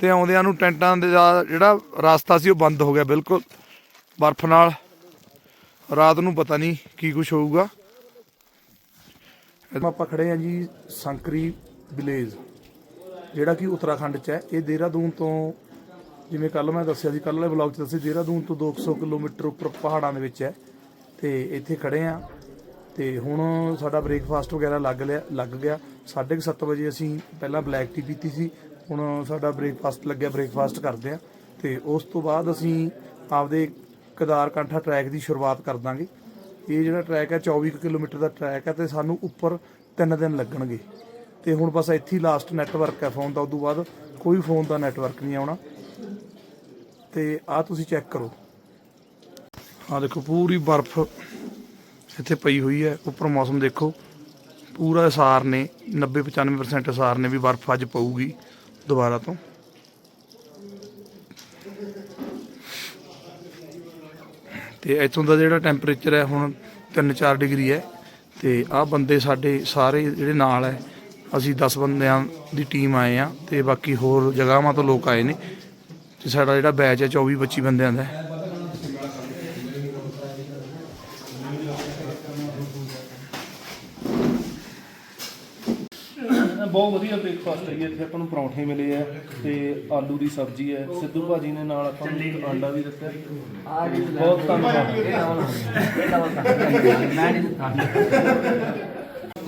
ਤੇ ਆਉਂਦਿਆਂ ਨੂੰ ਟੈਂਟਾਂ ਦੇ ਦਾ ਜਿਹੜਾ ਰਸਤਾ ਸੀ ਉਹ ਬੰਦ ਹੋ ਗਿਆ ਬਿਲਕੁਲ, ਬਰਫ਼ ਨਾਲ। ਰਾਤ ਨੂੰ ਪਤਾ ਨਹੀਂ ਕੀ ਕੁਝ ਹੋਊਗਾ। ਆਪਾਂ ਖੜੇ ਆ ਜੀ ਸੰਕਰੀ ਵਿਲੇਜ, ਜਿਹੜਾ ਕਿ ਉੱਤਰਾਖੰਡ 'ਚ ਹੈ। ਇਹ ਦੇਹਰਾਦੂਨ ਤੋਂ, ਜਿਵੇਂ ਕੱਲ ਮੈਂ ਦੱਸਿਆ ਸੀ ਕੱਲ ਵਾਲੇ ਵਲੌਗ 'ਚ ਦੱਸਿਆ ਦੇਹਰਾਦੂਨ ਤੋਂ 200 ਕਿਲੋਮੀਟਰ ਉੱਪਰ ਪਹਾੜਾਂ ਦੇ ਵਿੱਚ ਹੈ ਤੇ ਇੱਥੇ ਖੜੇ ਆ ਤੇ ਹੁਣ ਸਾਡਾ ਬ੍ਰੇਕਫਾਸਟ ਵਗੈਰਾ ਲੱਗ ਲਿਆ, ਲੱਗ ਗਿਆ। 7:30 ਵਜੇ ਅਸੀਂ ਪਹਿਲਾਂ ਬਲੈਕ ਟੀ ਪੀਤੀ ਸੀ ਹੁਣ ਸਾਡਾ ਬ੍ਰੇਕਫਾਸਟ ਲੱਗਿਆ ਬ੍ਰੇਕਫਾਸਟ ਕਰਦੇ ਆ ਤੇ ਉਸ ਤੋਂ ਬਾਅਦ ਅਸੀਂ ਆਪਦੇ ਕਦਾਰ ਕੰਠਾ ਟਰੈਕ ਦੀ ਸ਼ੁਰੂਆਤ ਕਰ ਦਾਂਗੇ। ਇਹ ਜਿਹੜਾ ਟਰੈਕ ਹੈ 24 ਕੁ ਕਿਲੋਮੀਟਰ ਦਾ ਟਰੈਕ ਹੈ ਤੇ ਸਾਨੂੰ ਉੱਪਰ 3 ਦਿਨ ਲੱਗਣਗੇ। ਤੇ ਹੁਣ ਬਸ ਇੱਥੇ ਹੀ ਲਾਸਟ ਨੈਟਵਰਕ ਹੈ ਫੋਨ ਦਾ, ਉਦੋਂ ਬਾਅਦ ਕੋਈ ਫੋਨ ਦਾ ਨੈਟਵਰਕ ਨਹੀਂ ਆਉਣਾ। ਤੇ ਆਹ ਤੁਸੀਂ ਚੈੱਕ ਕਰੋ। ਆਹ ਦੇਖੋ, ਪੂਰੀ ਬਰਫ਼ ਇੱਥੇ ਪਈ ਹੋਈ ਹੈ। ਉੱਪਰ ਮੌਸਮ ਦੇਖੋ, ਪੂਰਾ ਅਸਾਰ ਨੇ 90 95% ਅਸਾਰ ਨੇ ਵੀ ਬਰਫ਼ ਅੱਜ ਪਊਗੀ। ਦੁਬਾਰਾ ਤੋਂ। ਤੇ ਇੱਥੋਂ ਦਾ ਜਿਹੜਾ ਟੈਂਪਰੇਚਰ ਹੈ ਹੁਣ 3-4 ਡਿਗਰੀ ਹੈ ਤੇ ਆਹ ਬੰਦੇ ਸਾਡੇ ਸਾਰੇ ਜਿਹੜੇ ਨਾਲ ਹੈ, ਅਸੀਂ 10 ਬੰਦਿਆਂ ਦੀ ਟੀਮ ਆਏ ਆ ਤੇ ਬਾਕੀ ਹੋਰ ਜਗ੍ਹਾਵਾਂ ਤੋਂ ਲੋਕ ਆਏ ਨੇ ਤੇ ਸਾਡਾ ਜਿਹੜਾ ਬੈਚ ਹੈ 24-25 ਬੰਦਿਆਂ ਦਾ ਹੈ ਬਹੁਤ ਵਧੀਆ ਬ੍ਰੇਕਫਾਸਟ ਇੱਥੇ ਆਪਾਂ ਨੂੰ ਪਰੌਂਠੇ ਮਿਲੇ ਆ ਤੇ ਆਲੂ ਦੀ ਸਬਜ਼ੀ ਹੈ। ਸਿੱਧੂ ਭਾਜੀ ਨੇ ਨਾਲ ਆਪਾਂ ਨੂੰ ਇੱਕ ਆਂਡਾ ਵੀ ਦਿੱਤਾ। ਬਹੁਤ ਧੰਨਵਾਦ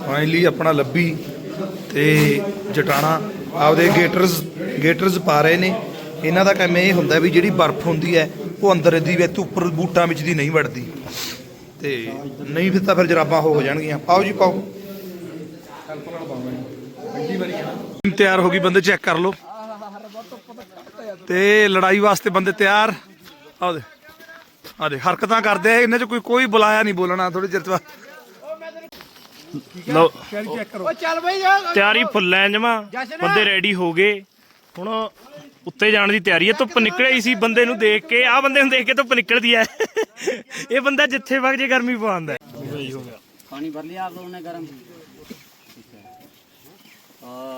ਫਾਈਨਲੀ ਆਪਣਾ ਲੱਭੀ ਤੇ ਜਟਾਣਾ ਆਪਦੇ ਗੇਟਰਸ ਗੇਟਰਸ ਪਾ ਰਹੇ ਨੇ। ਇਹਨਾਂ ਦਾ ਕੰਮ ਇਹ ਹੁੰਦਾ ਵੀ ਜਿਹੜੀ ਬਰਫ਼ ਹੁੰਦੀ ਹੈ, ਉਹ ਅੰਦਰ ਦੀ ਵਿੱਚ ਉੱਪਰ ਬੂਟਾਂ ਵਿੱਚ ਦੀ ਨਹੀਂ ਵੜਦੀ। ਤੇ ਨਹੀਂ ਫਿਰ ਤਾਂ ਫਿਰ ਜਰਾਬਾਂ ਹੋ ਹੋ ਜਾਣਗੀਆਂ। ਪਾਓ ਜੀ, ਪਾਓ। ਤਿਆਰ ਹੋ ਗਈ ਬੰਦੇ ਚੈੱਕ ਕਰ ਲਓ। ਤੇ ਲੜਾਈ ਵਾਸਤੇ ਬੰਦੇ ਤਿਆਰ। ਆਓ ਦੇ ਆ ਦੇ ਹਰਕਤਾਂ ਕਰਦੇ ਇਹਨਾਂ ਚ ਕੋਈ ਕੋਈ ਬੁਲਾਇਆ ਨਹੀਂ ਬੋਲਣਾ ਥੋੜੀ ਚਿਰ ਤੋਂ ਲਓ। ਤਿਆਰੀ ਫੁੱਲ ਐ ਜਮਾ। ਬੰਦੇ ਰੈਡੀ ਹੋ ਗਏ। ਹੁਣ ਉੱਤੇ ਜਾਣ ਦੀ ਤਿਆਰੀ ਹੈ ਧੁੱਪ ਨਿਕਲੇ ਸੀ ਬੰਦੇ ਨੂੰ ਦੇਖ ਕੇ। ਆ ਬੰਦੇ ਨੂੰ ਦੇਖ ਕੇ ਧੁੱਪ ਨਿਕਲਦੀ ਐ। ਇਹ ਬੰਦਾ ਜਿੱਥੇ ਵਗ ਜੇ ਗਰਮੀ ਪਵਾਉਂਦਾ ਪਾਣੀ ਭਰ ਲਿਆ ਆਪ ਲੋਗੋਂ ਗਰਮ।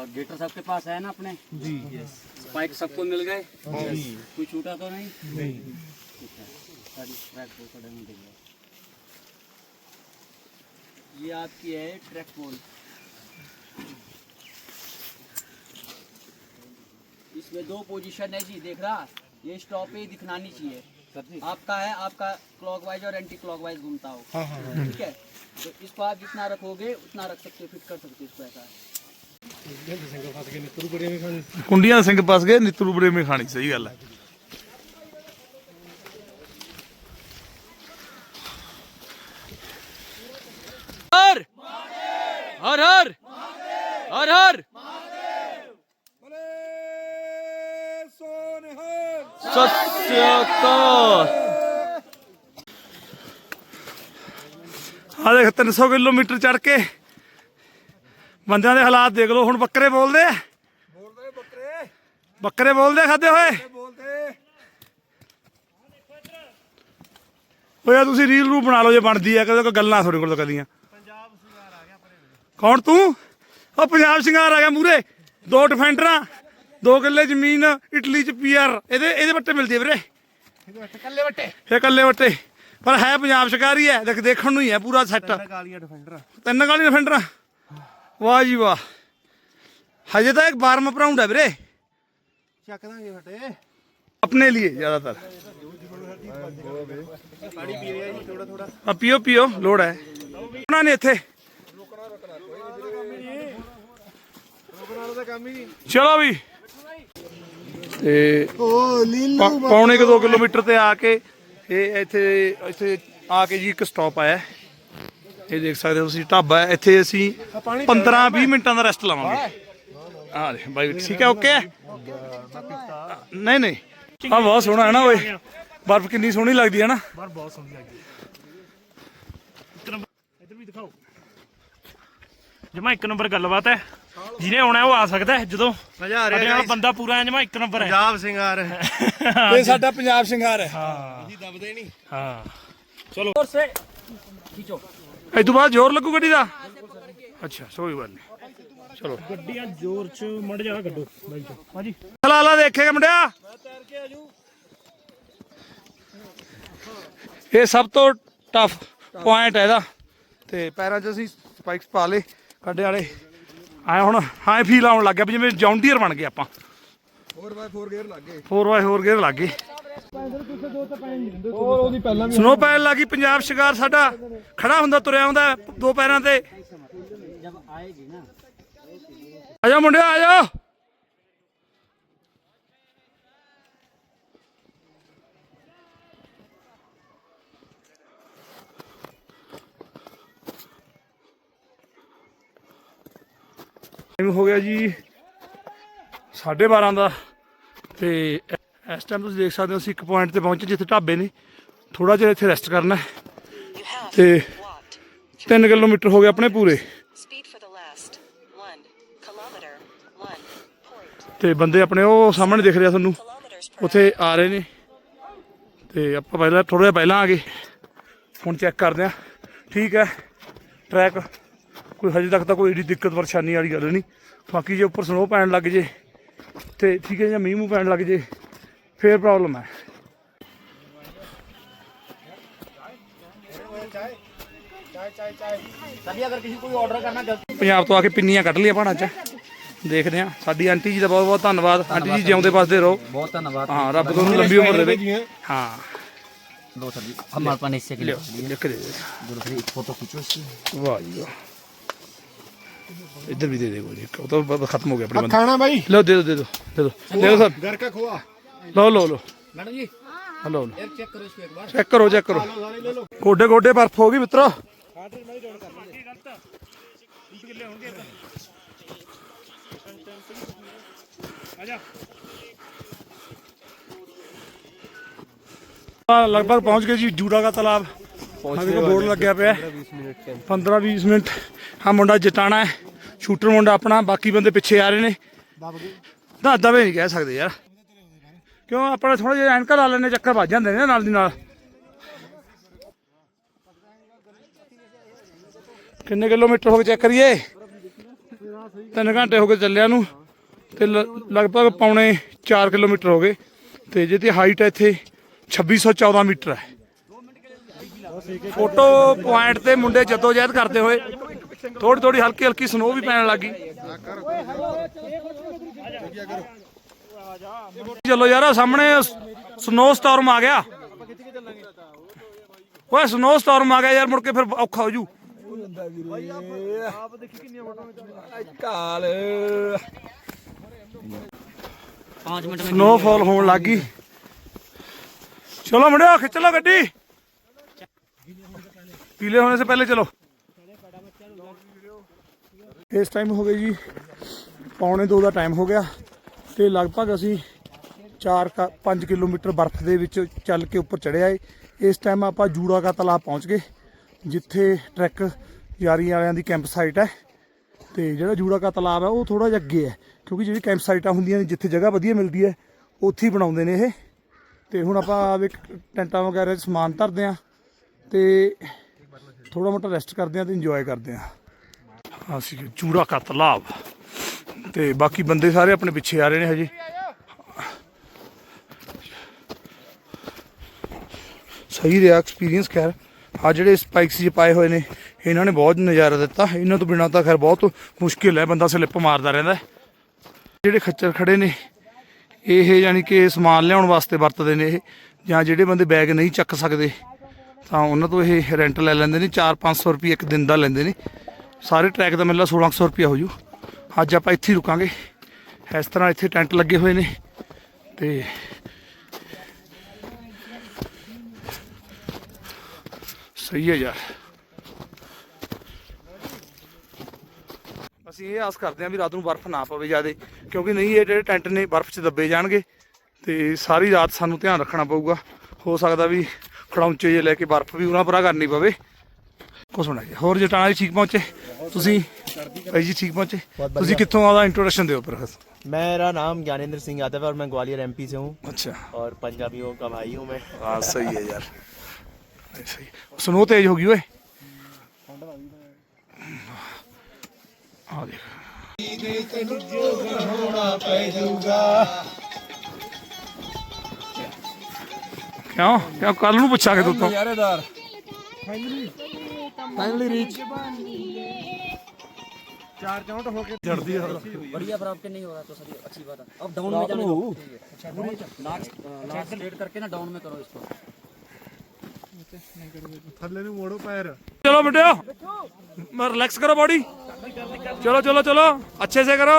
और गेटर सबके पास है ना अपने? जी। यस स्पाइक सबको मिल गए? कोई छूटा तो नहीं? नहीं। है। ये आपकी है ट्रैक पोल इसमें दो पोजीशन है जी देख रहा? ये स्टॉप ही दिखना नहीं चाहिए आपका है आपका क्लॉकवाइज और एंटी क्लॉकवाइज घूमता हो। ठीक है? तो इसको आप जितना रखोगे उतना रख सकते हो फिट कर सकते हो इसको ऐसा ਕੁੰਡੀਆਂ ਦੇ ਸਿੰਘ ਫਸ ਗਏ ਨਿੱਤਰੂ ਬਰੇਵੇਂ ਖਾਣੀ ਸਹੀ ਗੱਲ ਹੈ। ਹਰ! ਹਰ ਹਰ! ਹਰ ਹਰ! ਸਤਿਆਕਾਰ ਆ ਦੇਖ 300 ਕਿਲੋਮੀਟਰ ਚੜ ਕੇ ਬੰਦਿਆਂ ਦੇ ਹਾਲਾਤ ਦੇਖ ਲਓ ਹੁਣ ਬੱਕਰੇ ਬੋਲਦੇ ਆ। ਬੋਲਦੇ ਬੱਕਰੇ। ਬੱਕਰੇ ਬੋਲਦੇ ਖਾਦੇ ਹੋਏ। ਬੋਲਦੇ। ਓਏ ਆ ਤੁਸੀਂ ਰੀਲ ਰੂ ਬਣਾ ਲਓ ਜੇ ਬਣਦੀ ਆ ਕਦੇ ਕੋਈ ਗੱਲਾਂ ਤੁਹਾਡੇ ਕੋਲ ਤਾਂ ਕਦੀਆਂ। ਕੌਣ ਤੂੰ? ਉਹ ਪੰਜਾਬ ਸ਼ਿੰਗਾਰ ਆ ਗਿਆ ਮੂਰੇ। ਦੋ ਡਿਫੈਂਡਰਾਂ ਦੋ ਕਿੱਲੇ ਜ਼ਮੀਨ ਇਟਲੀ ਚ ਪੀਆਰ ਇਹਦੇ ਇਹਦੇ ਵੱਟੇ ਮਿਲਦੀ ਆ ਵੀਰੇ। ਕੱਲੇ ਵੱਟੇ। ਇਹ ਕੱਲੇ ਵੱਟੇ। ਪਰ ਹੈ ਪੰਜਾਬ ਸ਼ਿਕਾਰੀ ਹੈ ਦੇਖ ਦੇਖਣ ਨੂੰ ਹੀ ਹੈ ਪੂਰਾ ਸੈੱਟ ਕਾਲੀਆਂ ਡਿਫੈਂਡਰ। ਤਿੰਨ ਗਾਲੀ ਡਿਫੈਂਡਰ। ਵਾਹ ਜੀ ਵਾਹ। ਹਜੇ ਤਾਂ ਇੱਕ 12ਵਾਂ ਰਾਉਂਡ ਹੈ ਵੀਰੇ। ਚੱਕ ਦਾਂਗੇ ਫਟੇ। ਆਪਣੇ ਲਈ ਜ਼ਿਆਦਾਤਰ। ਪਾਣੀ ਪੀ ਰਿਹਾ ਜੀ ਥੋੜਾ ਥੋੜਾ ਆ ਪੀਓ ਪੀਓ ਲੋੜ ਹੈ। ਉਹਨਾਂ ਨੇ ਇੱਥੇ। ਰੋਕਣ ਵਾਲਾ ਤਾਂ ਕੰਮ ਹੀ ਨਹੀਂ ਚਲੋ ਵੀ ਤੇ ਪੌਣੇ ਕੁ 2 ਕਿਲੋਮੀਟਰ ਤੇ ਆ ਕੇ ਇਹ ਇੱਥੇ ਇੱਥੇ ਆ ਕੇ ਜੀ ਇੱਕ ਸਟਾਪ ਆਇਆ। ਹੈ। ਇਹ ਦੇਖ ਸਕਦੇ ਹੋ ਤੁਸੀਂ ਢਾਬਾ ਹੈ। ਇੱਥੇ ਅਸੀਂ 15 20 ਮਿੰਟਾਂ ਦਾ ਰੈਸਟ ਲਵਾਂਗੇ। ਹਾਂ ਦੇ ਬਾਈ ਠੀਕ ਹੈ ਓਕੇ ਨਹੀਂ ਨਹੀਂ। ਆ ਬਹੁਤ ਸੋਹਣਾ ਹੈ ਨਾ ਓਏ। ਬਰਫ਼ ਕਿੰਨੀ ਸੋਹਣੀ ਲੱਗਦੀ ਹੈ ਨਾ। ਬਾਹਰ ਬਹੁਤ ਸੋਹਣੀ ਲੱਗਦੀ ਇੱਧਰ ਵੀ ਦਿਖਾਓ। ਜਮਾ ਇੱਕ ਨੰਬਰ ਗੱਲਬਾਤ ਹੈ। ਜਿਹਨੇ ਆਉਣਾ ਹੈ ਉਹ ਆ ਸਕਦਾ ਹੈ। ਜਦੋਂ ਮਜ਼ਾ ਆ ਸਾਡੇ ਨਾਲ ਬੰਦਾ ਪੂਰਾ ਹੈ ਜਮਾ ਇੱਕ ਨੰਬਰ ਹੈ। ਪੰਜਾਬ ਸਿੰਗਾਰ ਇਹ ਸਾਡਾ ਪੰਜਾਬ ਸ਼ਿੰਗਾਰ ਹੈ। ਹਾਂ। ਜੀ ਦਬਦੇ ਨਹੀਂ। ਹਾਂ। ਚਲੋ। ਖਿੱਚੋ। ਇਸ ਤੋਂ ਬਾਅਦ ਜ਼ੋਰ ਲੱਗੂ ਗੱਡੀ ਦਾ? ਅੱਛਾ ਸੋ ਕੋਈ ਨਹੀਂ ਚਲੋ। ਗੱਡੀਆਂ ਜ਼ੋਰ ਚ ਮੜ ਜਾ ਗੱਡੋ ਬਾਈ ਚੋ ਹਾਂਜੀ। ਹਲਾ ਹਲਾ ਦੇਖੇਗਾ ਮੁੰਡਿਆ। ਮੈਂ ਤੈਰ ਕੇ ਆਜੂ ਇਹ ਸਭ ਤੋਂ ਟਫ ਪੁਆਇੰਟ ਹੈ ਇਹਦਾ। ਤੇ ਪੈਰਾਂ 'ਚ ਅਸੀਂ ਸਪਾਈਕਸ ਪਾ ਲਏ ਕੱਢੇ ਵਾਲੇ। ਆਏ ਹੁਣ ਹਾਂ ਫੀਲ ਆਉਣ ਲੱਗ ਗਿਆ ਜਿਵੇਂ ਜੌਂਡੀਅਰ ਬਣ ਗਏ ਆਪਾਂ। 4x4 ਗੇਅਰ ਲੱਗ ਗਏ। 4x4 ਗੇਅਰ ਲੱਗ ਗਏ। ਸਨੋ ਪੈਣ ਲੱਗੀ ਪੰਜਾਬ ਸ਼ਿਕਾਰ ਸਾਡਾ ਖੜਾ ਹੁੰਦਾ, ਤੁਰਿਆ ਹੁੰਦਾ, ਦੋ ਪੈਰਾਂ ਤੇ। ਜਦ ਆਏਗੀ ਨਾ ਆਜਾ ਮੁੰਡਿਓ ਆਜਾ ਹੋ ਗਿਆ ਜੀ 12:30 ਦਾ ਤੇ ਇਸ ਟਾਈਮ ਤੁਸੀਂ ਦੇਖ ਸਕਦੇ ਹੋ ਅਸੀਂ ਇੱਕ ਪੁਆਇੰਟ ਤੇ ਪਹੁੰਚੇ ਜਿੱਥੇ ਢਾਬੇ ਨੇ। ਥੋੜਾ ਜਿਹਾ ਇੱਥੇ ਰੈਸਟ ਕਰਨਾ ਤੇ walked 3 ਕਿਲੋਮੀਟਰ ਹੋ ਗਏ ਆਪਣੇ ਪੂਰੇ। ਤੇ ਬੰਦੇ ਆਪਣੇ ਉਹ ਸਾਹਮਣੇ ਦਿਖ ਰਿਹਾ ਤੁਹਾਨੂੰ। ਉੱਥੇ ਆ ਰਹੇ ਨੇ। ਤੇ ਆਪਾਂ ਪਹਿਲਾਂ ਥੋੜਾ ਜਿਹਾ ਪਹਿਲਾਂ ਆ ਗਏ। ਹੁਣ ਚੈੱਕ ਕਰਦੇ ਆ ਠੀਕ ਹੈ। ਟਰੈਕ ਕੋਈ ਹਜੇ ਤੱਕ ਤਾਂ ਕੋਈ ਏਡੀ ਦਿੱਕਤ ਪਰੇਸ਼ਾਨੀ ਵਾਲੀ ਗੱਲ ਨਹੀਂ। ਬਾਕੀ ਜੇ ਉੱਪਰ ਸਨੋ ਪੈਣ ਲੱਗ ਜੇ ਤੇ ਠੀਕ ਹੈ ਜਾਂ ਮੀਂਹ ਮੂੰਹ ਪੈਣ ਲੱਗ ਜੇ ਫੇਰ ਪ੍ਰੋਬਲਮ ਹੈ तभी अगर किसी को भी ऑर्डर करना गलती ਪੰਜਾਬ ਤੋਂ ਆ ਕੇ ਪਿੰਨੀਆਂ ਕੱਢ ਲਈਆਂ ਭਾਣਾ ਚ ਦੇਖਦੇ ਆ ਸਾਡੀ ਆਂਟੀ ਜੀ ਦਾ ਬਹੁਤ ਬਹੁਤ ਧੰਨਵਾਦ ਆਂਟੀ ਜੀ ਜਿਉਂਦੇ ਵਸਦੇ ਰਹੋ बहुत धन्यवाद ਹਾਂ ਰੱਬ ਤੁਹਾਨੂੰ ਲੰਬੀ ਉਮਰ ਦੇਵੇ ਹਾਂ दो सब्जी हमारे पास इससे के ਲਿਓ ਲਿਖ ਕੇ ਦੇ ਦੇ दूसरी फोटो खींचो इसकी ਵਾਹ ਜੀ ਵਾਹ ਇੱਧਰ ਵੀ ਦੇ ਦੇ ਕੋਈ ਇੱਕ ਉਹ ਤਾਂ ਬ- ਖਤਮ ਹੋ ਗਿਆ ਆਪਣੀ ਬੰਦ ਖਾਣਾ ਬਾਈ ਲਓ ਦੇ ਦੋ ਦੇ ਦੋ ਦੇ ਦੋ ਦੇ ਦੋ ਲੋ ਲਓ ਲਓ। ਮੈਡਮ ਜੀ। ਹਾਂ ਲਓ ਲਓ ਚੈੱਕ ਕਰੋ ਚੈੱਕ ਕਰੋ ਗੋਡੇ ਗੋਡੇ ਬਰਫ ਹੋ ਗਈ ਮਿੱਤਰੋ। ਲਗਭਗ ਪਹੁੰਚ ਗਏ ਜੀ ਜੂੜਾ ਦਾ ਤਲਾਬ। ਹਾਂ ਦੇਖੋ ਬੋਰਡ ਲੱਗਿਆ ਪਿਆ 15 20 ਮਿੰਟ ਆ ਮੁੰਡਾ ਜਟਾਣਾ ਹੈ। ਸ਼ੂਟਰ ਮੁੰਡਾ ਆਪਣਾ ਬਾਕੀ ਬੰਦੇ ਪਿੱਛੇ ਆ ਰਹੇ ਨੇ। ਦੱਸ ਵੀ ਨਹੀਂ ਕਹਿ ਸਕਦੇ ਯਾਰ। ਕਿਉਂ? ਆਪਣਾ ਥੋੜਾ ਜਿਹਾ ਐਨਕਾ ਲਾ ਲੈਣੇ ਚੱਕਰ ਵੱਜ ਜਾਂਦੇ ਨੇ ਨਾਲ ਦੀ ਨਾਲ। ਕਿੰਨੇ ਕਿਲੋਮੀਟਰ ਹੋ ਗਏ ਚੈੱਕ ਕਰੀਏ? 3 ਘੰਟੇ ਹੋ ਗਏ ਚੱਲਿਆ ਨੂੰ, ਤੇ ਲਗਭਗ ਪੌਣੇ 4 ਕਿਲੋਮੀਟਰ ਹੋ ਗਏ। ਤੇ ਜਿਹਦੀ ਹਾਈਟ ਹੈ ਇੱਥੇ 2614 ਮੀਟਰ ਹੈ। ਫੋਟੋ ਪੁਆਇੰਟ ਤੇ ਮੁੰਡੇ ਜਦੋਜਹਿਦ ਕਰਦੇ ਹੋਏ ਥੋੜੀ ਥੋੜੀ ਹਲਕੀ ਹਲਕੀ ਸਨੋ ਵੀ ਪੈਣ ਲੱਗੀ ਚਲੋ ਯਾਰ ਸਾਹਮਣੇ ਸਨੋ ਸਟਾਰਮ ਆ ਗਿਆ। ਓਏ ਸਨੋ ਸਟਾਰਮ ਆ ਗਿਆ ਯਾਰ, ਮੁੜ ਕੇ ਫਿਰ ਔਖਾ ਹੋ ਜੂ। ਸਨੋਫਾਲ ਹੋਣ ਲੱਗ ਗਈ। ਚਲੋ ਮੁੰਡਿਓ, ਖਿੱਚ ਲਓ ਗੱਡੀ। ਪੀਲੇ ਹੋਣੇ ਸੇ ਪਹਿਲੇ ਚਲੋ। ਇਸ ਟਾਈਮ ਹੋ ਗਈ ਜੀ, ਪੌਣੇ 2 ਦਾ ਟਾਈਮ ਹੋ ਗਿਆ। ਤੇ ਲਗਭਗ ਅਸੀਂ 4 5 ਕਿਲੋਮੀਟਰ ਬਰਫ਼ ਦੇ ਵਿੱਚ ਚੱਲ ਕੇ ਉੱਪਰ ਚੜਿਆ ਏ। ਇਸ ਟਾਈਮ ਆਪਾਂ ਜੂੜਾ ਕਾ ਤਲਾਬ ਪਹੁੰਚ ਗਏ, ਜਿੱਥੇ ਟਰੈਕ ਯਾਰੀ ਵਾਲਿਆਂ ਦੀ ਕੈਂਪ ਸਾਈਟ ਹੈ। ਤੇ ਜਿਹੜਾ ਜੂੜਾ ਕਾ ਤਲਾਬ ਹੈ, ਉਹ ਥੋੜਾ ਜਿਹਾ ਅੱਗੇ ਹੈ, ਕਿਉਂਕਿ ਜਿਹੜੀ ਕੈਂਪ ਸਾਈਟਾਂ ਹੁੰਦੀਆਂ ਨੇ, ਜਿੱਥੇ ਜਗ੍ਹਾ ਵਧੀਆ ਮਿਲਦੀ ਹੈ, ਉੱਥੇ ਹੀ ਬਣਾਉਂਦੇ ਨੇ ਇਹ। ਤੇ ਹੁਣ ਆਪਾਂ ਆਵੇ ਟੈਂਟਾਂ ਵਗੈਰਾ 'ਚ ਸਮਾਨ ਧਰਦੇ ਆ ਤੇ ਥੋੜਾ ਮੋਟਾ ਰੈਸਟ ਕਰਦੇ ਆ ਤੇ ਇੰਜੋਏ ਕਰਦੇ ਆ ਅਸੀਂ ਜੂੜਾ ਕਾ ਤਲਾਬ। ਤੇ ਬਾਕੀ ਬੰਦੇ ਸਾਰੇ ਆਪਣੇ ਪਿੱਛੇ ਆ ਰਹੇ ਨੇ ਹਜੇ। ਸਹੀ ਰਿਹਾ ਐਕਸਪੀਰੀਅੰਸ ਖੈਰ। ਆ ਜਿਹੜੇ ਸਪਾਈਕਸ ਜੀ ਪਾਏ ਹੋਏ ਨੇ, ਇਹਨਾਂ ਨੇ ਬਹੁਤ ਨਜ਼ਾਰਾ ਦਿੱਤਾ। ਇਹਨਾਂ ਤੋਂ ਬਿਨਾਂ ਤਾਂ ਖੈਰ ਬਹੁਤ ਮੁਸ਼ਕਿਲ ਹੈ, ਬੰਦਾ ਸਲਿੱਪ ਮਾਰਦਾ ਰਹਿੰਦਾ ਜਿਹੜੇ ਖੱਚਰ ਖੜੇ ਨੇ, ਇਹ ਯਾਨੀ ਕਿ ਸਮਾਨ ਲਿਆਉਣ ਵਾਸਤੇ ਵਰਤਦੇ ਨੇ ਇਹ, ਜਾਂ ਜਿਹੜੇ ਬੰਦੇ ਬੈਗ ਨਹੀਂ ਚੱਕ ਸਕਦੇ, ਤਾਂ ਉਹਨਾਂ ਤੋਂ ਇਹ ਰੈਂਟ ਲੈ ਲੈਂਦੇ ਨੇ। 4-500 ਰੁਪਏ ਇੱਕ ਦਿਨ ਦਾ ਲੈਂਦੇ ਨੇ। ਸਾਰੇ ਟਰੈਕ ਦਾ ਮਿਲਦਾ 1600 ਰੁਪਏ ਹੋ ਜੂ। ਅੱਜ ਆਪਾਂ ਇੱਥੇ ਹੀ ਰੁਕਾਂਗੇ। ਇਸ ਤਰ੍ਹਾਂ ਇੱਥੇ ਟੈਂਟ ਲੱਗੇ ਹੋਏ ਨੇ ਤੇ ਸਹੀ ਹੈ ਯਾਰ। ਅਸੀਂ ਇਹ ਆਸ ਕਰਦੇ ਹਾਂ ਵੀ ਰਾਤ ਨੂੰ ਬਰਫ਼ ਨਾ ਪਵੇ ਜਿਆਦੇ, ਕਿਉਂਕਿ ਨਹੀਂ, ਇਹ ਜਿਹੜੇ ਟੈਂਟ ਨੇ ਬਰਫ਼ 'ਚ ਦੱਬੇ ਜਾਣਗੇ ਤੇ ਸਾਰੀ ਰਾਤ ਸਾਨੂੰ ਧਿਆਨ ਰੱਖਣਾ ਪਊਗਾ। ਹੋ ਸਕਦਾ ਵੀ ਖੜਾਉਂਚੇ ਜੇ ਲੈ ਕੇ ਬਰਫ਼ ਵੀ ਉਹਨਾਂ ਪਰਾ ਕਰਨੀ ਪਵੇ। ਕੁਛ ਹੋਣਾ ਜੀ ਹੋਰ ਜਟਾਣਾ ਜੀ ਠੀਕ ਪਹੁੰਚੇ? ਤੁਸੀਂ ਭਾਈ ਜੀ ਠੀਕ ਪਹੁੰਚੇ ਤੁਸੀਂ ਕਿੱਥੋਂ ਆਦਾ ਇੰਟਰੋਡਕਸ਼ਨ ਦਿਓ ਪਰ मेरा नाम ज्ञानेंद्र सिंह यादव है और मैं ग्वालियर एमपी से हूँ ਅੱਛਾ और पंजाबियों का भाई हूँ मैं ਹਾਂ ਸਹੀ ਹੈ ਯਾਰ ਇਹ ਸਹੀ ਸਨੋ ਤੇਜ਼ ਹੋ ਗਈ ਓਏ ਆ ਦੇਖ ਕਿਉਂ ਕਿਉਂ ਕੱਲ ਨੂੰ ਪੁੱਛਾਂਗੇ ਤੂੰ ਤੋਂ बढ़िया पर आपके नहीं हो रहा तो सर अच्छी बात है अब डाउन में जाने दो लास्ट लास्ट स्ट्रेट करके ना डाउन में करो इसको चलो बेटे रिलैक्स करो बॉडी चलो चलो चलो अच्छे से करो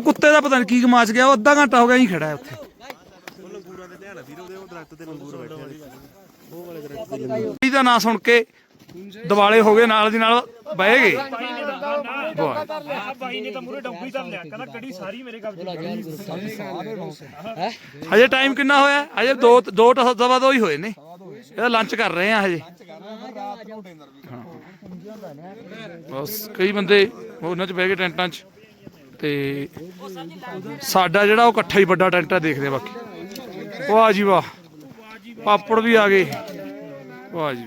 ਕੁੱਤੇ ਦਾ ਪਤਾ ਨਹੀਂ ਕੀ ਗਮਾਚ ਗਿਆ, ਉਹ ਅੱਧਾ ਘੰਟਾ ਹੋ ਗਿਆ ਹੀ ਖੜਾ ਉੱਥੇ। ਲੰਗੂਰਾਂ ਦਾ ਨਾਂ ਸੁਣ ਕੇ ਦਿਵਾਲੇ ਹੋ ਗਏ, ਨਾਲ ਦੀ ਨਾਲ ਬਹਿ ਹਜੇ ਟਾਈਮ ਕਿੰਨਾ ਹੋਇਆ? ਹਜੇ ਦੋ 2 ਸਵਾ ਦੋ ਹੀ ਹੋਏ ਨੇ। ਇਹਦਾ ਲੰਚ ਕਰ ਰਹੇ ਆ ਹਜੇ। ਬਸ ਕਈ ਬੰਦੇ ਉਹਨਾਂ 'ਚ ਬਹਿ ਕੇ ਟੈਂਟਾਂ 'ਚ ਤੇ ਸਾਡਾ ਜਿਹੜਾ ਉਹ ਇਕੱਠਾ ਹੀ ਵੱਡਾ ਟੈਂਟ ਆ, ਦੇਖਦੇ ਬਾਕੀ। ਵਾਹ ਜੀ ਵਾਹ। ਪਾਪੜ ਵੀ ਆ ਗਏ। ਵਾਹ ਜੀ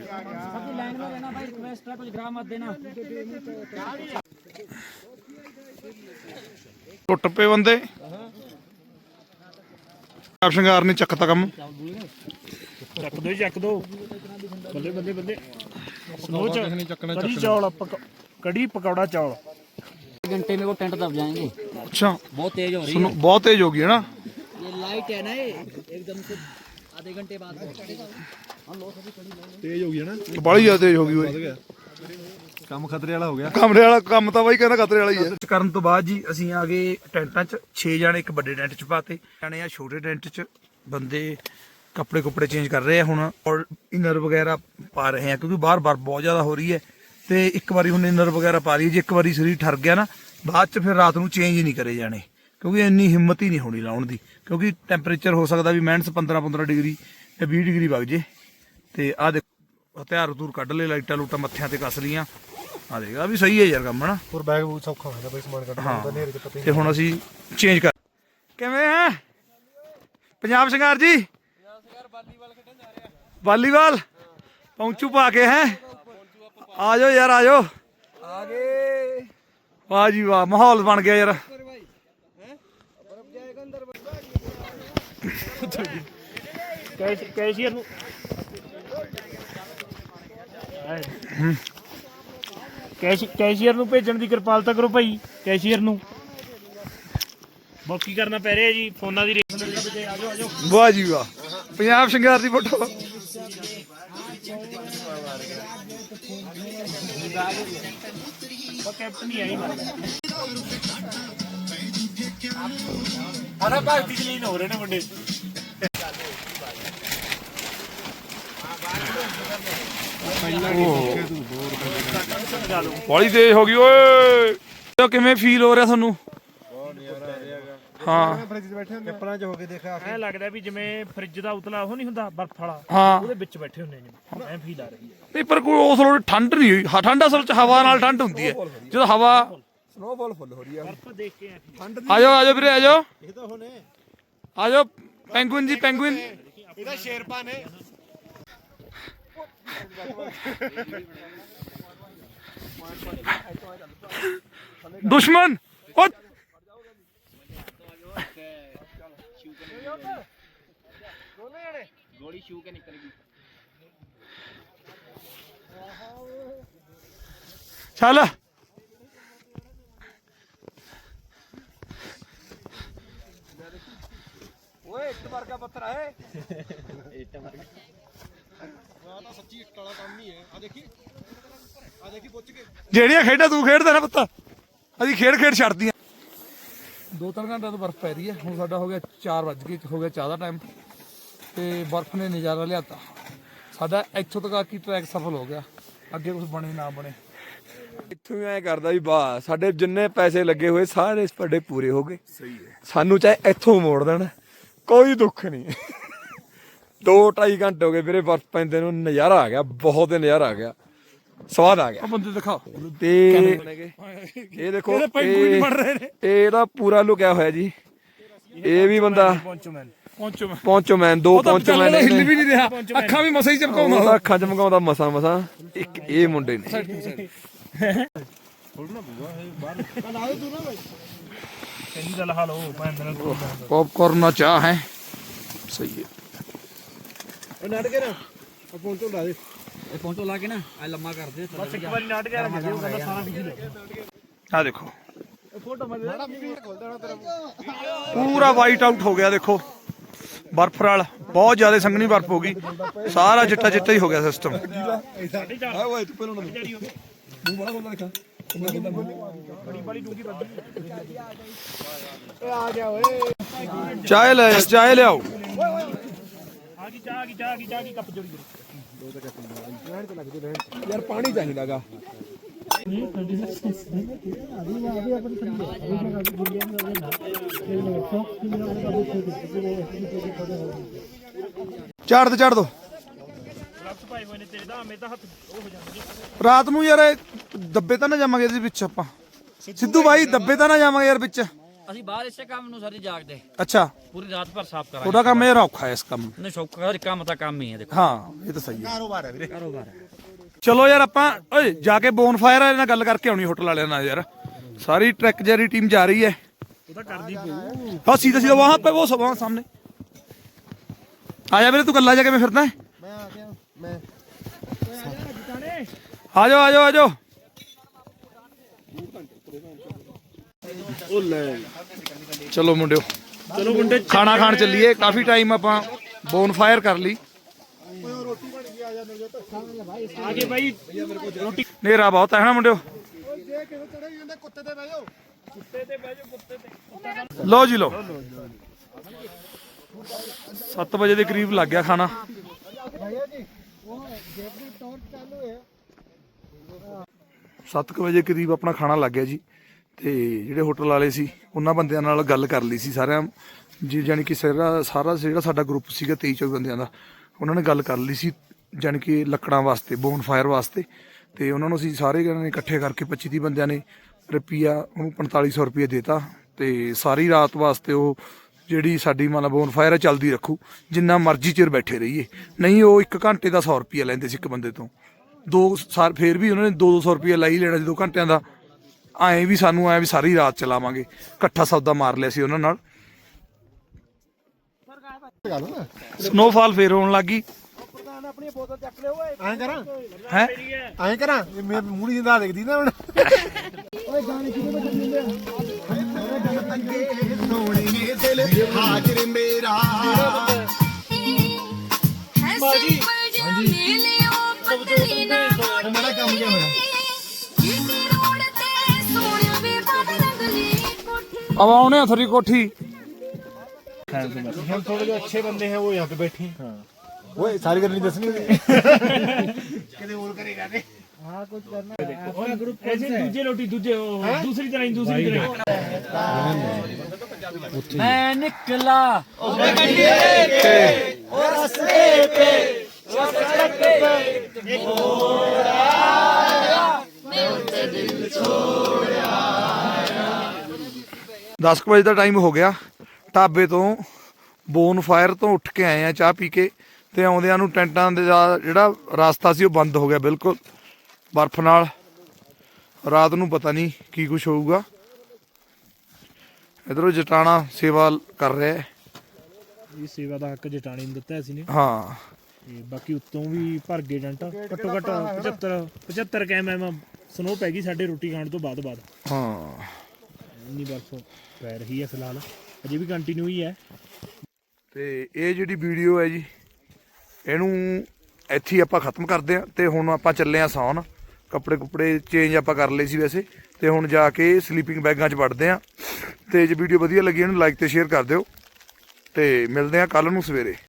ਟੁੱਟ ਪਏ ਬੰਦੇ। ਆਪ ਸ਼ਿੰਗਾਰ ਨੇ ਚੱਕਤਾ ਕੰਮ। ਚੱਕ ਦੋ ਚੱਕ ਦੋ। ਬੱਲੇ ਬੱਲੇ ਬੱਲੇ ਸਮੋਚ ਕੜੀ ਚੌਲ ਪਕ- ਕੜੀ ਪਕੌੜਾ ਚੌਲ घंटे में वो टेंट दब जाएंगे ਅੱਛਾ बहुत तेज हो रही ਤੁਹਾਨੂੰ ਬਹੁਤ ਤੇਜ਼ ਹੋ ਗਈ ਹੈ ਨਾ है ये लाइट है ना ये एकदम से आधे घंटे बाद ਬੜੀ ਜ਼ਿਆਦਾ ਤੇਜ਼ ਹੋ ਗਈ ਓਏ ਕੰਮ ਖਤਰੇ ਵਾਲਾ ਹੋ ਗਿਆ ਕਮਰੇ ਵਾਲਾ ਕੰਮ ਤਾਂ ਬਾਈ ਕਹਿੰਦਾ ਖਤਰੇ ਵਾਲਾ ਹੀ ਹੈ ਕਰਨ ਤੋਂ ਬਾਅਦ ਜੀ ਅਸੀਂ ਆ ਗਏ ਟੈਂਟਾਂ 'ਚ 6 ਜਾਣੇ ਇੱਕ ਵੱਡੇ ਟੈਂਟ 'ਚ ਪਾਤੇ ਜਾਣੇ ਆ ਛੋਟੇ ਟੈਂਟ 'ਚ ਬੰਦੇ ਕੱਪੜੇ ਕੁਪੜੇ ਚੇਂਜ ਕਰ ਰਹੇ ਆ ਹੁਣ ਔਰ ਇਨਰ ਵਗੈਰਾ ਪਾ ਰਹੇ ਆ ਕਿਉਂਕਿ ਬਾਹਰ ਬਾਰ ਬਹੁਤ ਜ਼ਿਆਦਾ ਹੋ ਰਹੀ ਹੈ ਤੇ ਇੱਕ ਵਾਰੀ ਹੁਣ ਇਨਰ ਵਗੈਰਾ ਪਾ ਲਈ ਜੇ ਇੱਕ ਵਾਰੀ ਸਰੀਰ ਠਰ ਗਿਆ ਨਾ ਬਾਅਦ 'ਚ ਫਿਰ ਰਾਤ ਨੂੰ ਚੇਂਜ ਨਹੀਂ ਕਰੇ ਜਾਣੇ ਕਿਉਂਕਿ ਇੰਨੀ ਹਿੰਮਤ ਹੀ ਨਹੀਂ ਹੋਣੀ ਲਾਉਣ ਦੀ ਕਿਉਂਕਿ ਟੈਂਪਰੇਚਰ ਹੋ ਸਕਦਾ ਵੀ ਮਾਈਨਸ 15 15 ਡਿਗਰੀ ਜਾਂ 20 ਡਿਗਰੀ ਵਗ ਜੇ ਤੇ ਆ ਦੇਖ ਹਥਿਆਰ ਹਥੂਰ ਕੱਢ ਲਏ ਲਾਈਟਾਂ ਲੂਟਾਂ ਮੱਥਿਆਂ ਤੇ ਕੱਸ ਲੀਆਂ ਆ ਦੇਖ ਆ ਵੀ ਸਹੀ ਹੈ ਯਾਰ ਕੰਮ ਹਨਾ? ਹੋਰ ਬੈਗ ਬੂਗ ਸੌਖਾ ਹੋ ਜਾਂਦਾ ਬਈ ਸਮਾਨ ਕੱਢਣਾ ਹਾਂ। ਹੁੰਦਾ ਨੇਰੇ ਚ ਪਤਾ ਤੇ ਹੁਣ ਅਸੀਂ ਚੇਂਜ ਕਰ ਕਿਵੇਂ ਹੈ? ਪੰਜਾਬ ਸ਼ਿੰਗਾਰ ਜੀ? ਵਾਲੀਬਾਲ। ਪਹੁੰਚੂ ਪਾ ਕੇ ਹੈ। ਆ ਜਾਓ ਯਾਰ ਆ ਜਾਓ ਆ ਗਏ ਵਾਹ ਜੀ ਵਾਹ ਮਾਹੌਲ ਬਣ ਗਿਆ ਯਾਰ। ਕੈਸ਼ ਕੈਸ਼ੀਅਰ ਨੂੰ ਕੈਸ਼ ਕੈਸ਼ੀਅਰ ਨੂੰ ਭੇਜਣ ਦੀ ਕਿਰਪਾਲਤਾ ਕਰੋ ਭਾਈ ਕੈਸ਼ੀਅਰ ਨੂੰ। ਬਾਕੀ ਕਰਨਾ ਪੈ ਰਿਹਾ ਜੀ ਫੋਨਾਂ ਦੀ ਵਾਹ ਜੀ ਵਾਹ। ਪੰਜਾਬ ਸ਼ਿੰਗਾਰ ਦੀ ਫੋਟੋ। ਉਹ ਕੈਪਟਨ ਹੀ ਆਈ ਮਾਰ ਆਣਾ ਭਗਤੀ ਹੋ ਰਹੇ ਨੇ ਮੁੰਡੇ। ਬੜੀ ਤੇਜ਼ ਹੋ ਗਈ ਓਏ। ਤੇ ਕਿਵੇਂ ਫੀਲ ਹੋ ਰਿਹਾ ਤੁਹਾਨੂੰ? ਹਾਂ। ਫ੍ਰਿਜ 'ਚ ਬੈਠੇ ਹੁੰਦੇ ਚੱਪਲਾਂ 'ਚ ਹੋ ਕੇ ਦੇਖਿਆ ਐ ਲੱਗਦਾ ਵੀ ਜਿਵੇਂ ਫ੍ਰਿਜ ਦਾ ਉਤਲਾ ਉਹ ਨਹੀਂ ਹੁੰਦਾ ਬਰਫ ਵਾਲਾ। ਹਾਂ। ਉਹਦੇ ਵਿੱਚ ਬੈਠੇ ਹੁੰਦੇ ਨੇ ਐ ਫੀਲ ਆ ਰਹੀ ਹੈ। ਨਹੀਂ ਪਰ ਕੋਈ ਉਸ ਲੋੜ ਠੰਡ ਨਹੀਂ ਹੋਈ। ਹਾਂ ਠੰਡ ਅਸਲ ਚ ਹਵਾ ਨਾਲ ਠੰਡ ਹੁੰਦੀ ਹੈ। ਜਦੋਂ ਹਵਾ ਸਨੋਫਾਲ ਫੁੱਲ ਹੋ ਰਹੀ ਆ ਬਰਫ ਦੇਖ ਕੇ ਐ feel ਆ ਜਾਓ ਆ ਜਾਓ ਵੀਰੇ ਆ ਜਾਓ ਇਹ ਤਾਂ ਹੁਣੇ। ਆ ਜਾਓ ਪੈਂਗੁਇਨ ਜੀ ਪੈਂਗੁਇਨ। ਇਹਦਾ ਸ਼ੇਰਪਾ ਨੇ। ਦੁਸ਼ਮਨ ਉਹ ਦੋਨੇ ਜਣੇ ਗੋਲੀ ਛੂ ਕੇ ਨਿਕਲ ਗਈ। ਚੱਲ। ਓਏ ਇੱਟ ਵਰਗਾ ਪੱਥਰ ਹੈ ਇੱਟ ਵਰਗਾ। ਆ ਤਾਂ ਸੱਚੀ ਇੱਟ ਵਾਲਾ ਕੰਮ ਹੀ ਹੈ। ਆ ਦੇਖੀ। ਆ ਦੇਖੀ ਪੁੱਛ ਕੇ। ਜਿਹੜੀਆਂ ਖੇਡਾਂ ਤੂੰ ਖੇਡਦਾ ਨਾ ਪੁੱਤ ਅਸੀਂ ਖੇਡ ਖੇਡ ਛੱਡਦੀ ਦੋ ਤਿੰਨ ਘੰਟਿਆਂ ਤੋਂ ਬਰਫ਼ ਪੈ ਰਹੀ ਹੈ। ਹੁਣ ਸਾਡਾ ਹੋ ਗਿਆ 4 ਵਜ ਗਏ ਹੋ ਗਿਆ ਚਾਹ ਦਾ ਟਾਈਮ ਤੇ ਬਰਫ਼ ਨੇ ਨਜ਼ਾਰਾ ਲਿਆਤਾ। ਸਾਡਾ ਇੱਥੋਂ ਤੱਕ ਆ ਕੀ ਟਰੈਕ ਸਫਲ ਹੋ ਗਿਆ। ਅੱਗੇ ਕੁਝ ਬਣੇ ਨਾ ਬਣੇ। ਇੱਥੋਂ ਐ ਕਰਦਾ ਵੀ ਬਾ ਸਾਡੇ ਜਿੰਨੇ ਪੈਸੇ ਲੱਗੇ ਹੋਏ ਸਾਰੇ ਇਸ ਸਾਡੇ ਪੂਰੇ ਹੋ ਗਏ। ਸਹੀ ਹੈ। ਸਾਨੂੰ ਚਾਹੇ ਇੱਥੋਂ ਮੋੜ ਦੇਣਾ ਕੋਈ ਦੁੱਖ ਨਹੀਂ। ਦੋ 2.5 ਘੰਟੇ ਹੋ ਗਏ ਵੀਰੇ ਬਰਫ਼ ਪੈਂਦੇ ਨੂੰ ਨਜ਼ਾਰਾ ਆ ਗਿਆ ਬਹੁਤ ਨਜ਼ਾਰਾ ਆ ਗਿਆ। ਸਵਾਦ ਆ ਗਿਆ। ਬੰਦੇ ਦਿਖਾਓ ਤੇ ਇਹ ਦੇਖੋ ਇਹਦੇ ਪੈਂਗੁਇਨ ਇਹ- ਬਣ ਰਹੇ ਨੇ। ਇਹ ਇਹਦਾ ਪੂਰਾ ਲੁਕਿਆ ਹੋਇਆ ਜੀ। ਇਹ ਵੀ ਬੰਦਾ ਪਹੁੰਚੋ ਮੈਂ ਪਹੁੰਚੋ ਮੈਂ ਪਹੁੰਚੋ ਮੈਨ ਦੋ ਉਹ ਪਹੁੰਚੋ ਮੈਨ ਹਿੱਲ ਵੀ ਨਹੀਂ ਰਿਹਾ। ਅੱਖਾਂ ਵੀ ਮਸਾਂ ਹੀ ਚਮਕਾਉਂਦਾ ਉਹਦਾ ਅੱਖਾਂ ਚਮਕਾਉਂਦਾ ਮਸਾ ਮਸਾ। ਇੱਕ ਇਹ ਮੁੰਡੇ ਨੇ। ਇੰਨੀ ਗੱਲ ਹਾਲ ਹੋ। ਭੈਣ ਦੇ ਨਾਲ ਪੌਪਕਾਰਨ ਨਾਲ ਚਾਹ ਹੈ ਸਹੀ ਹੈ ये ਇਹ ਪਹੁੰਚੋ ਲਾ ਕੇ ਨਾ ਆ ਲੰਮਾ ਕਰਦੇ ਬਸ ਇੱਕ ਵਾਰੀ ਨਾਟ ਗਿਆ ਨਾ ਉਹ ਕਹਿੰਦਾ ਸਾਰਾ ਬਿਜ਼ੀ ਲੈ ਆ ਦੇਖੋ। ਪੂਰਾ ਵਾਈਟ ਆਊਟ ਹੋ ਗਿਆ ਦੇਖੋ। ਬਰਫ ਨਾਲ ਬਹੁਤ ਜ਼ਿਆਦਾ ਸੰਘਣੀ ਬਰਫ ਹੋ ਗਈ। ਸਾਰਾ ਚਿੱਟਾ ਚਿੱਟਾ ਹੀ ਹੋ ਗਿਆ ਸਿਸਟਮ ਚਾਹ ਲੈ ਚਾਹ ਲਿਆਓ। ਆ ਗਈ ਚਾਹ ਆ ਗਈ ਚਾਹ ਆ ਗਈ ਕੱਪ ਜੋੜੀ ਝਾੜ ਦੋ ਚੜ ਦੋ ਗਲਵਸ ਪਾਏ ਰਾਤ ਨੂੰ ਯਾਰ ਇਹ ਦੱਬੇ ਤਾਂ ਨਾ ਜਾਵਾਂਗੇ ਇਹਦੇ ਵਿੱਚ ਆਪਾਂ। ਸਿੱਧੂ ਬਾਈ, ਦੱਬੇ ਤਾਂ ਨਾ ਜਾਵਾਂਗੇ ਯਾਰ ਵਿੱਚ। ਅਸੀਂ ਬਾਹਰ ਇਸੇ ਕੰਮ ਨੂੰ ਸਾਰੀ ਜਾਗਦੇ। ਅੱਛਾ। ਪੂਰੀ ਰਾਤ ਭਰ ਸਾਫ਼ ਕਰਾਂਗੇ। ਤੁਹਾਡਾ ਕੰਮ ਇਹ ਔਖਾ ਇਸ ਕੰਮ ਨਹੀਂ ਸੌਖਾ ਹਰ ਕੰਮ ਤਾਂ ਕੰਮ ਹੀ ਹੈ ਦੇਖੋ। ਹਾਂ ਇਹ ਤਾਂ ਸਹੀ ਹੈ। ਕਾਰੋਬਾਰ ਹੈ ਵੀਰੇ। ਕਾਰੋਬਾਰ ਹੈ। ਚਲੋ ਯਾਰ ਆਪਾਂ ਓਏ ਜਾ ਕੇ ਬੋਨਫਾਇਰ ਵਾਲਿਆਂ ਨਾਲ ਗੱਲ ਕਰਕੇ ਆਉਣੀ ਹੋਟਲ ਵਾਲਿਆਂ ਨਾਲ ਯਾਰ। ਸਾਰੀ ਟਰੈਕ ਜੈਰੀ ਟੀਮ ਜਾ ਰਹੀ ਹੈ। ਉਹਦਾ ਕਰਦੀ ਪਊ ਹਾਂ ਸਿੱਧਾ ਸਿੱਧਾ ਵਾਹਾਂ ਪੇ ਉਹ ਸਭਾਂ ਸਾਹਮਣੇ। ਆ ਜਾ ਵੀਰੇ ਤੂੰ ਕੱਲਾ ਜਾ ਕੇ ਮੈਂ ਫਿਰਦਾ। ਮੈਂ ਆ ਗਿਆ ਮੈਂ। ਆ ਜਾਓ ਆ ਜਾਓ ਆ ਜਾਓ। ਉਹ ਚਲੋ ਮੁੰਡਿਓ। ਚਲੋ ਮੁੰਡੇ ਖਾਣਾ ਖਾਣ ਚੱਲੀਏ। ਕਾਫੀ ਟਾਈਮ ਆਪਾਂ ਬੋਨ ਫਾਇਰ ਕਰ ਲਈ। ਆਗੇ ਨੇਰਾ ਬਹੁਤ ਹੈ ਨਾ ਮੁੰਡਿਓ? ਲਓ ਜੀ ਲਓ। 7 ਵਜੇ ਦੇ ਕਰੀਬ ਲੱਗ ਗਿਆ ਖਾਣਾ। ਭਈਆ ਵਜੇ ਕਰੀਬ ਆਪਣਾ ਖਾਣਾ ਲੱਗ ਗਿਆ ਜੀ। ਤੇ ਜਿਹੜੇ ਹੋਟਲ ਵਾਲੇ ਸੀ, ਉਹਨਾਂ ਬੰਦਿਆਂ ਨਾਲ ਗੱਲ ਕਰ ਲਈ ਸੀ ਸਾਰਿਆਂ ਜੀ ਜਾਨੀ ਕਿ ਸਾਰਾ ਸਾਰਾ ਜਿਹੜਾ ਸਾਡਾ ਗਰੁੱਪ ਸੀਗਾ 23 24 ਬੰਦਿਆਂ ਦਾ, ਉਹਨਾਂ ਨੇ ਗੱਲ ਕਰ ਲਈ ਸੀ ਜਾਨੀ ਕਿ ਲੱਕੜਾਂ ਵਾਸਤੇ ਬੋਨ ਫਾਇਰ ਵਾਸਤੇ, ਤੇ ਉਹਨਾਂ ਨੂੰ ਅਸੀਂ ਸਾਰੇ ਜਣਿਆਂ ਨੇ ਇਕੱਠੇ ਕਰਕੇ 25 30 ਬੰਦਿਆਂ ਨੇ ਰੁਪਈਆ ਉਹਨੂੰ 4500 ਰੁਪਏ ਦੇਤਾ, ਤੇ ਸਾਰੀ ਰਾਤ ਵਾਸਤੇ ਉਹ ਜਿਹੜੀ ਸਾਡੀ ਮਤਲਬ ਬੋਨ ਫਾਇਰ ਹੈ ਚੱਲਦੀ ਰੱਖੂ, ਜਿੰਨਾ ਮਰਜ਼ੀ ਚਿਰ ਬੈਠੇ ਰਹੀਏ। ਨਹੀਂ, ਉਹ 1 ਘੰਟੇ ਦਾ 100 ਰੁਪਈਆ ਲੈਂਦੇ ਸੀ ਇੱਕ ਬੰਦੇ ਤੋਂ। ਦੋ ਸਾਰ, ਫੇਰ ਵੀ ਉਹਨਾਂ ਨੇ 2-200 ਰੁਪਏ ਲੈ ਹੀ ਲੈਣਾ ਸੀ ਦੋ ਘੰਟਿਆਂ ਦਾ। ਐਂ ਵੀ ਸਾਨੂੰ ਐਂ ਵੀ ਸਾਰੀ ਰਾਤ ਚਲਾਵਾਂਗੇ। ਇਕੱਠਾ ਸੌਦਾ ਮਾਰ ਲਿਆ ਸੀ ਉਹਨਾਂ ਨਾਲ। ਸਨੋਫਾਲ ਫੇਰ ਹੋਣ ਲੱਗੀ ਐਂ ਕਰਾਂ? ਹੈ? ਐਂ ਕਰਾਂ? ਇਹ ਮੈਂ ਮੂੜੀ ਜਿੰਦਾ ਦੇਖਦੀ ਨਾ ਹੁਣ। ਸੋਹਣੀ ਦਿਲ ਹਾਜ਼ਰ ਮੇਰਾ ਹਾਂਜੀ ਕੰਮ ਕਿਆ ਹੋਇਆ। अब हैं थोड़ी कोठी। हम थोड़े जो अच्छे बंदे हैं वो यहाँ पे बैठे हाँ। वो सारी गर्मी दस नहीं हाँ कुछ करना दूसरी तरह मैं निकला। 10 ਵਜੇ ਦਾ ਟਾਈਮ ਹੋ ਗਿਆ। ਢਾਬੇ ਤੋਂ ਬੋਨ ਫਾਇਰ ਤੋਂ ਉੱਠ ਕੇ ਆਏ ਆ ਚਾਹ ਪੀ ਕੇ ਤੇ ਆਉਂਦਿਆਂ ਨੂੰ ਟੈਂਟਾਂ ਦੇ ਜਿਹੜਾ ਰਸਤਾ ਸੀ ਉਹ ਬੰਦ ਹੋ ਗਿਆ ਬਿਲਕੁਲ। ਬਰਫ਼ ਨਾਲ। ਰਾਤ ਨੂੰ ਪਤਾ ਨਹੀਂ ਕੀ ਕੁਝ ਹੋਊਗਾ। ਇਧਰੋਂ ਜਟਾਣਾ ਸੇਵਾ ਕਰ ਰਿਹਾ ਹੈ। ਇਹ ਸੇਵਾ ਦਾ ਹੱਕ ਜਟਾਣੀ ਨੂੰ ਦਿੱਤਾ ਸੀ ਨੇ। ਹਾਂ। ਤੇ ਬਾਕੀ ਉੱਤੋਂ ਵੀ ਭਰ ਗਏ ਡੰਟ ਘੱਟੋ ਘੱਟ 75 75 ਕੈਮ ਐਮ ਸਨੋ ਪੈ ਗਈ ਸਾਡੇ ਰੋਟੀ ਖਾਣ ਤੋਂ ਬਾਅਦ ਬਾਅਦ। ਹਾਂ। ਇੰਨੀ ਬਰਫ਼ ਪੈ ਰਹੀ ਹੈ ਫਿਲਹਾਲ। ਅਜੇ ਵੀ ਕੰਟੀਨਿਊ ਹੀ ਹੈ। ਤੇ ਇਹ ਜਿਹੜੀ ਵੀਡੀਓ ਹੈ ਜੀ, ਇਹਨੂੰ ਇੱਥੇ ਆਪਾਂ ਖਤਮ ਕਰਦੇ ਹਾਂ ਤੇ ਹੁਣ ਆਪਾਂ ਚੱਲੇ ਆ ਸੌਣ ਕੱਪੜੇ ਕੁਪੜੇ ਚੇਂਜ ਆਪਾਂ ਕਰ ਲਏ ਸੀ ਵੈਸੇ, ਤੇ ਹੁਣ ਜਾ ਕੇ ਸਲੀਪਿੰਗ ਬੈਗਾਂ 'ਚ ਵੜਦੇ ਆ ਤੇ ਜੇ ਵੀਡੀਓ ਵਧੀਆ ਲੱਗੀ ਇਹਨੂੰ ਲਾਈਕ ਤੇ ਸ਼ੇਅਰ ਕਰ ਦਿਓ। ਤੇ ਮਿਲਦੇ ਆ ਕੱਲ ਨੂੰ ਸਵੇਰੇ।